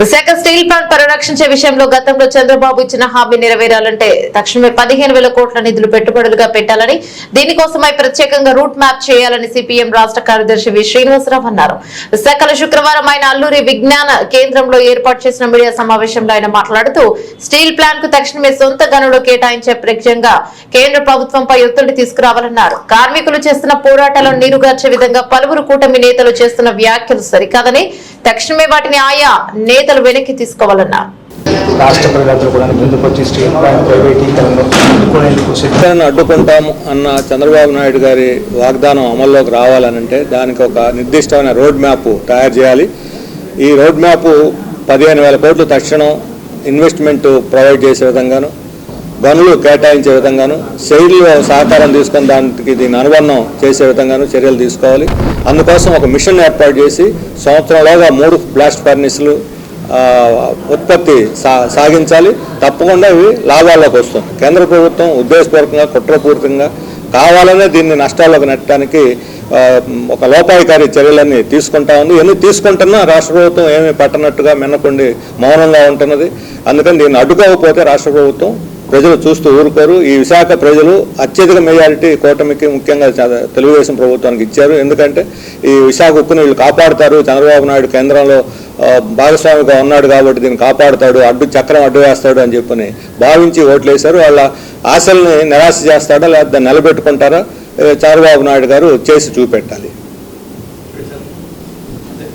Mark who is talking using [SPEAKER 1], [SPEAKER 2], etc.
[SPEAKER 1] Visakha steel plant పరిరక్షించే విషయంలో గతంలో చంద్రబాబు ఇచ్చిన హామీ నెరవేరాలంటే తక్షణమే పదిహేను వేల కోట్ల నిధులు పెట్టుబడులుగా పెట్టాలని దీనికోసమై ప్రత్యేకంగా రూట్ మ్యాప్ చేయాలని సిపిఎం రాష్ట్ర కార్యదర్శి వి. శ్రీనివాసరావు అన్నారు. విశాఖలో శుక్రవారం ఆయన అల్లూరి విజ్ఞాన కేంద్రంలో ఏర్పాటు చేసిన మీడియా సమావేశంలో ఆయన మాట్లాడుతూ స్టీల్ ప్లాంట్కు తక్షణమే సొంత గనులు కేటాయించే ప్రత్యేకంగా కేంద్ర ప్రభుత్వంపై ఒత్తిడి తీసుకురావాలన్నారు. కార్మికులు చేస్తున్న పోరాటాలను నీరుగార్చే విధంగా పలువురు కూటమి నేతలు చేస్తున్న వ్యాఖ్యలు సరికాదని తక్షణమే వాటిని ఆయా నేత నేతలు వెనక్కి తీసుకోవాలన్నారు.
[SPEAKER 2] రాష్ట్ర ప్రజలందరూ కూడా ముందుకొచ్చి స్టీల్ ప్లాంట్ ప్రైవేటీకరణను
[SPEAKER 3] అడ్డుకుంటాము అన్న చంద్రబాబు నాయుడు గారి వాగ్దానం అమల్లోకి రావాలనంటే దానికి ఒక నిర్దిష్టమైన రోడ్ మ్యాప్ తయారు చేయాలి. ఈ రోడ్ మ్యాప్ పదిహేను వేల కోట్లు తక్షణం ఇన్వెస్ట్మెంట్ ప్రొవైడ్ చేసే విధంగాను గనులు కేటాయించే విధంగాను శైలిలో సహకారం తీసుకుని దానికి దీన్ని అనుబంధం చేసే విధంగాను చర్యలు తీసుకోవాలి. అందుకోసం ఒక మిషన్ ఏర్పాటు చేసి సంవత్సరంలోగా మూడు బ్లాస్ట్ ఫర్నిస్లు ఉత్పత్తి సా సాగించాలి. తప్పకుండా ఇవి లాభాల్లోకి వస్తుంది కేంద్ర ప్రభుత్వం ఉద్దేశపూర్వకంగా కుట్రపూరితంగా కావాలనే దీన్ని నష్టాల్లోకి నెట్టడానికి ఒక లోపాయికారి చర్యలన్నీ తీసుకుంటా ఉంది. ఎన్ని తీసుకుంటున్నా రాష్ట్ర ప్రభుత్వం ఏమీ పట్టనట్టుగా మిన్నకుండి మౌనంగా ఉంటున్నది. అందుకని దీన్ని అడ్డుకోకపోతే రాష్ట్ర ప్రభుత్వం ప్రజలు చూస్తూ ఊరుకోరు. ఈ విశాఖ ప్రజలు అత్యధిక మెజారిటీ కూటమికి ముఖ్యంగా తెలుగుదేశం ప్రభుత్వానికి ఇచ్చారు. ఎందుకంటే ఈ విశాఖ ఉక్కుని వీళ్ళు కాపాడుతారు. చంద్రబాబు నాయుడు కేంద్రంలో భాగస్వామిగా ఉన్నాడు కాబట్టి దీన్ని కాపాడుతాడు అడ్డు చక్రం అడ్డు వేస్తాడు అని చెప్పని భావించి ఓట్లు వేశారు వాళ్ళ ఆశల్ని నిరాశ చేస్తాడా లేదా నిలబెట్టుకుంటారా? చంద్రబాబు నాయుడు గారు చేసి చూపెట్టాలి.